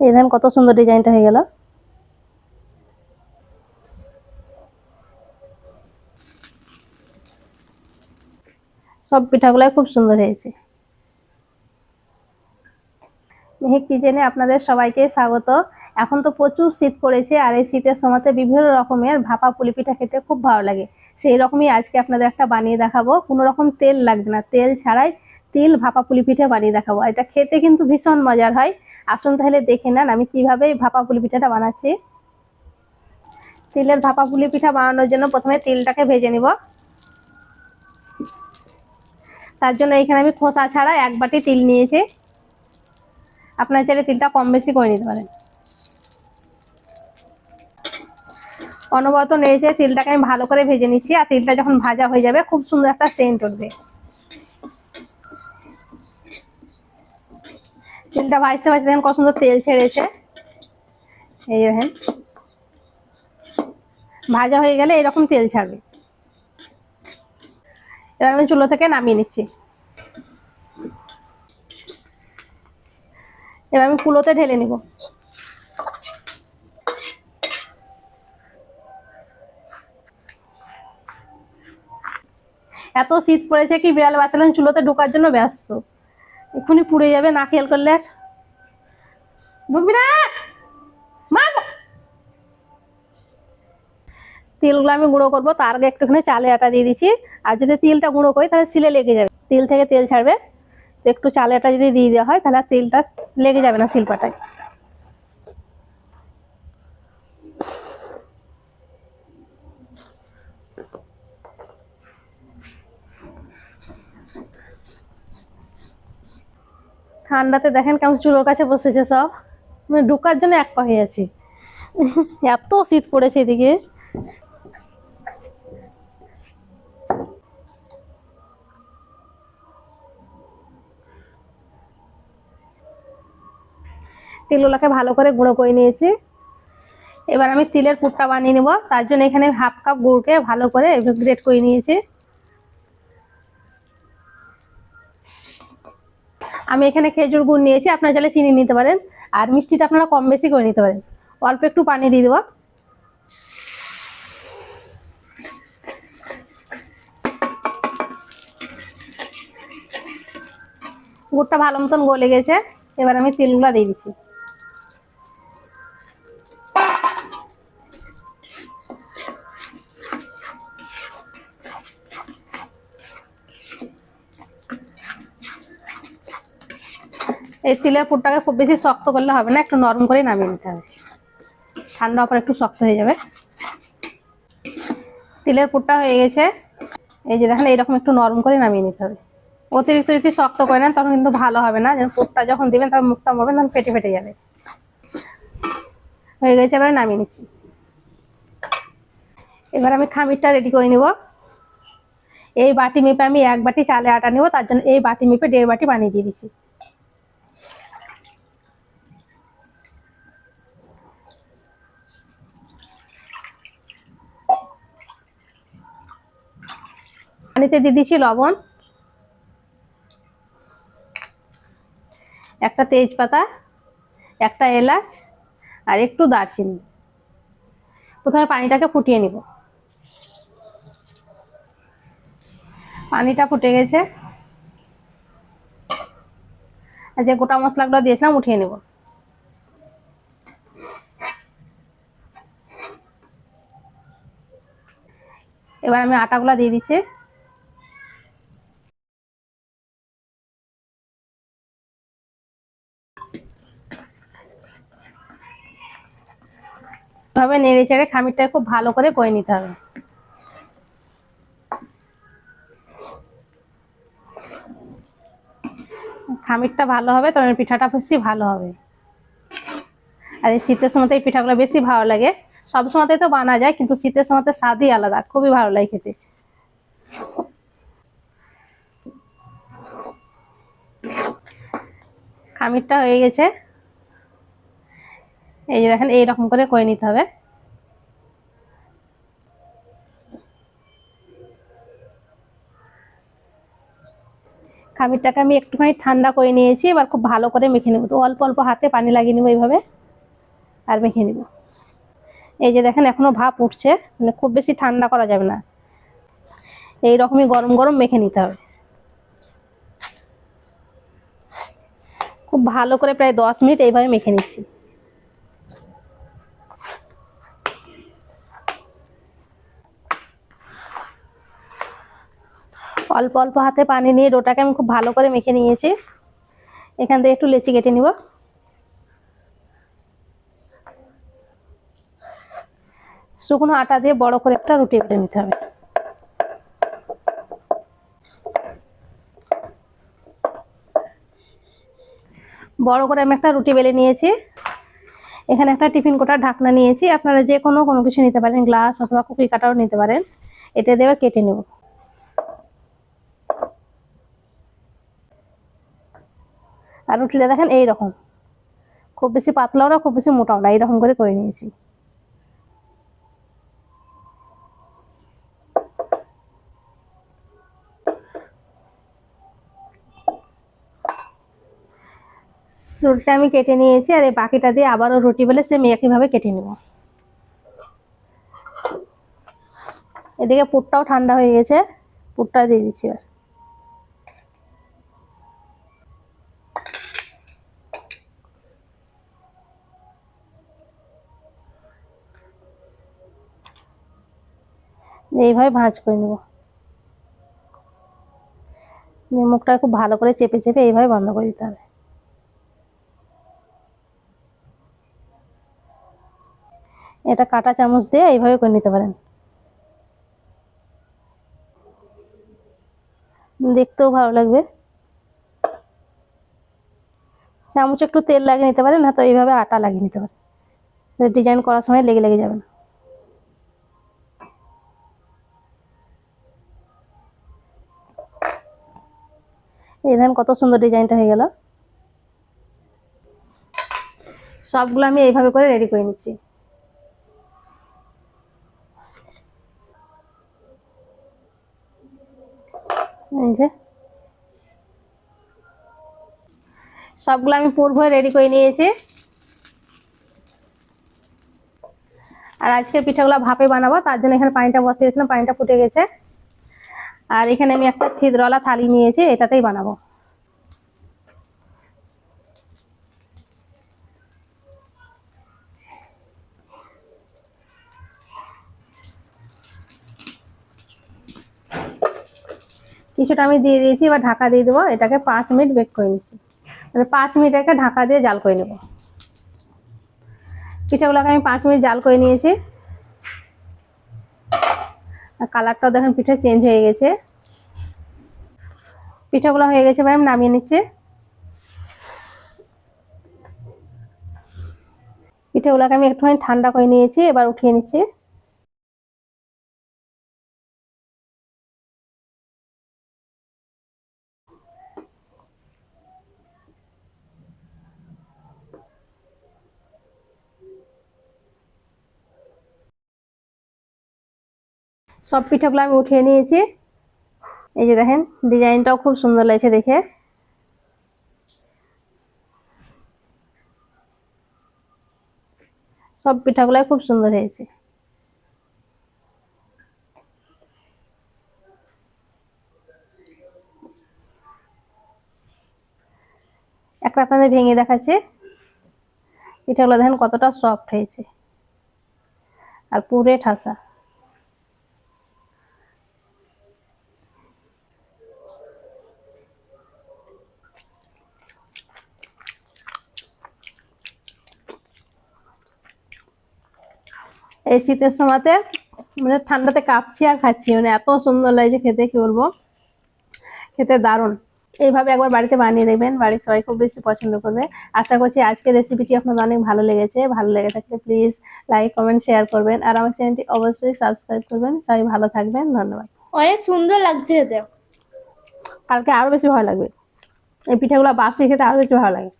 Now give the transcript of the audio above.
এই দেখেন কত সুন্দর ডিজাইনটা হয়ে গেল। সব পিঠাগুলাই খুব সুন্দর হয়েছে। মেহেক কিচেনে আপনাদের সবাইকে স্বাগত। এখন তো প্রচুর শীত পড়েছে আর এই শীতের সময়তে বিভিন্ন রকমের ভাপা পুলি পিঠা খেতে খুব ভালো লাগে। সেই রকমই আজকে আপনাদের একটা বানিয়ে দেখাবো। কোনো রকম তেল লাগবে না। তেল ছাড়াই তিল ভাপা পুলি পিঠা বানিয়ে দেখাবো। এটা খেতে কিন্তু ভীষণ মজার হয়। আসুন তাহলে দেখে নেন আমি কীভাবে ভাপা পুলি পিঠাটা বানাচ্ছি। তিলের ভাপা পুলি পিঠা বানানোর জন্য প্রথমে তিলটাকে ভেজে নিব। তার জন্য এখানে আমি খোসা ছাড়া এক বাটি তিল নিয়েছি। আপনার চাইলে তিলটা কম বেশি করে নিতে পারেন। অনবরত নেড়েছে তিলটাকে আমি ভালো করে ভেজে নিচ্ছি আর তিলটা যখন ভাজা হয়ে যাবে খুব সুন্দর একটা সেন্ট উঠবে। তিলটা ভাজতে ভাজতে দেখেন কত সুন্দর তেল ছেড়েছে। এই দেখেন। ভাজা হয়ে গেলে এরকম তেল ছাড়বে। এবার আমি চুলো থেকে নামিয়ে নিচ্ছি। এবার আমি কুলোতে ঢেলে নিব। এত শীত পড়েছে কি বিড়াল বাচ্চালেন চুলোতে ঢোকার জন্য ব্যস্ত। এক্ষুনি পুড়ে যাবে, না খেয়াল করলে আর। মা। তিলগুলো আমি গুঁড়ো করব, তার আগে একটুখানি চালে আটা দিয়ে দিচ্ছি। আর যদি তিলটা গুঁড়ো করি, তাহলে সিলে লেগে যাবে। তিল থেকে তেল ছাড়বে। একটু চালে আটা যদি দিয়ে দেওয়া হয়, তাহলে তেলটা লেগে যাবে না শিলপাটায়। ঠান্ডাতে দেখেন কেমন চুলোর কাছে বসেছে সব। মানে ঢুকার জন্য এক হয়ে আছে। এত শীত পড়েছে এদিকে। তিলগুলোকে ভালো করে গুঁড়ো করে নিয়েছি। এবার আমি তিলের পুরটা বানিয়ে নেব। তার জন্য এখানে হাফ কাপ গুড়কে ভালো করে গ্রেট করে নিয়েছি। আমি এখানে খেজুর গুড় নিয়েছি, আপনার চাইলে চিনি নিতে পারেন। আর মিষ্টিটা আপনারা কম বেশি করে নিতে পারেন। অল্প একটু পানি দিয়ে দেবো। গুড়টা ভালো মতন গলে গেছে, এবার আমি তেলগুলো দিয়ে দিচ্ছি। এই তিলের পুরটাকে খুব বেশি শক্ত করলে হবে না, একটু নরম করে নামিয়ে নিতে হবে। ঠান্ডা পর একটু শক্ত হয়ে যাবে। তিলের পুরটা হয়ে গেছে। এই যে দেখেন, এইরকম একটু নরম করে নামিয়ে নিতে হবে। অতিরিক্ত যদি শক্ত করে নেন, তখন কিন্তু ভালো হবে না। যেন পুরটা যখন দিবেন, তখন মুখটা মরবেন তখন ফেটে ফেটে যাবে। হয়ে গেছে, এবার নামিয়ে নিচ্ছি। এবার আমি খামিরটা রেডি করে নিব। এই বাটি মেপে আমি এক বাটি চালে আটা নেব, তার জন্য এই বাটি মেপে দেড় বাটি বানিয়ে দিয়ে দিচ্ছি। পানিতে দিয়ে দিচ্ছি লবণ। একটা তেজপাতা, একটা এলাচ, আর একটু দারচিনি। প্রথমে পানিটাকে ফুটিয়ে নিব। পানিটা ফুটে গেছে। যে গোটা মশলাগুলো দিয়েছিলাম উঠিয়ে নেব। এবার আমি আটাগুলো দিয়ে দিচ্ছি। এভাবে নেড়ে চেড়ে খামিরটা খুব ভালো করে করে নিতে হবে। খামিরটা ভালো হবে, তবে পিঠাটা বেশি ভালো হবে। আর এই শীতের সময় এই পিঠাগুলো বেশি ভালো লাগে। সব সময়তে তো বানা যায়, কিন্তু শীতের সময়তে স্বাদই আলাদা, খুবই ভালো লাগে খেতে। খামিরটা হয়ে গেছে। এই যে দেখেন, এইরকম করে করে নিতে হবে। খামিরটাকে আমি একটুখানি ঠান্ডা করে নিয়েছি, এবার খুব ভালো করে মেখে নেব। তো অল্প অল্প হাতে পানি লাগিয়ে নেব এইভাবে, আর মেখে নেব। এই যে দেখেন, এখনও ভাপ উঠছে মানে খুব বেশি ঠান্ডা করা যাবে না। এই রকমই গরম গরম মেখে নিতে হবে। খুব ভালো করে প্রায় দশ মিনিট এইভাবে মেখে নিচ্ছি। অল্প অল্প হাতে পানি নিয়ে ডোটাকে আমি খুব ভালো করে মেখে নিয়েছি। এখান থেকে একটু লেচি কেটে নিব। শুকনো আটা দিয়ে বড় করে একটা রুটি বেটে নিতে হবে। বড় করে আমি একটা রুটি বেলে নিয়েছি। এখানে একটা টিফিন কোটার ঢাকনা নিয়েছি। আপনারা যে কোনো কোনো কিছু নিতে পারেন, গ্লাস অথবা কুকি কাটাও নিতে পারেন। এটা দিয়ে কেটে নেব। আর রুটিটা দেখেন এই রকম খুব বেশি পাতলাও না, খুব বেশি মোটাও না, এইরকম করে করে নিয়েছি। রুটিটা আমি কেটে নিয়েছি আর এই বাকিটা দিয়ে আবারও রুটি বেলে সেম একইভাবে কেটে নেব। এদিকে পুরটাও ঠান্ডা হয়ে গেছে, পুরটা দিয়ে দিচ্ছি এবার। এইভাবে ভাঁজ করে নেব। মুখটা খুব ভালো করে চেপে চেপে এইভাবে বন্ধ করে দিতে হবে। এটা কাটা চামচ দিয়ে এইভাবে করে নিতে পারেন। দেখতেও ভালো লাগবে। চামচ একটু তেল লাগিয়ে নিতে পারেন, না তো এইভাবে আটা লাগিয়ে নিতে পারেন। ডিজাইন করার সময় লেগে লেগে যাবে না। এই দেখেন কত সুন্দর ডিজাইনটা হয়ে গেল। সবগুলো আমি এইভাবে করে রেডি করে নিচ্ছি। সবগুলো আমি পুর রেডি করে নিয়েছি। আর আজকে পিঠাগুলো ভাপে বানাবো, তার জন্য এখানে পানিটা বসিয়েছিলাম, পানিটা ফুটে গেছে। আর এখানে আমি একটা ছিদ্রওয়ালা থালি নিয়েছি, এটাতেই বানাবো। কিছুটা আমি দিয়ে দিয়েছি, এবার ঢাকা দিয়ে দেবো, এটাকে পাঁচ মিনিট বেক করে নিচ্ছি। মানে পাঁচ মিনিট এটাকে ঢাকা দিয়ে জাল করে নেব। পিঠাগুলোকে আমি পাঁচ মিনিট জাল করে নিয়েছি। আর কালারটাও দেখেন, পিঠা চেঞ্জ হয়ে গেছে। পিঠাগুলো হয়ে গেছে, এবার নামিয়ে নিচ্ছে। পিঠাগুলোকে আমি একটুখানি ঠান্ডা করে নিয়েছি, এবার উঠিয়ে নিচ্ছি। সব পিঠাগুলো আমি উঠিয়ে নিয়েছি। এই যে দেখেন, ডিজাইনটাও খুব সুন্দর লাগছে দেখে। সব পিঠাগুলাই খুব সুন্দর হয়েছে। একটা আপনাদের ভেঙে দেখাচ্ছে। পিঠাগুলো দেখেন কতটা সফট হয়েছে। আর পুরে ঠাসা। এই শীতের সময়তে মানে ঠান্ডাতে কাঁপছি আর খাচ্ছি মানে এত সুন্দর লাগছে খেতে কি বলব? খেতে দারুণ। এইভাবে একবার বাড়িতে বানিয়ে দেখবেন বাড়ির সবাই খুব বেশি পছন্দ করবে। আশা করছি আজকের রেসিপিটি আপনাদের অনেক ভালো লেগেছে। ভালো লেগে থাকলে প্লিজ লাইক কমেন্ট শেয়ার করবেন। আর আমার চ্যানেলটি অবশ্যই সাবস্ক্রাইব করবেন। সবাই ভালো থাকবেন। ধন্যবাদ। অনেক সুন্দর লাগছে খেতে। কালকে আরও বেশি ভালো লাগবে। এই পিঠাগুলো বাসি খেতে আরও বেশি ভালো লাগে।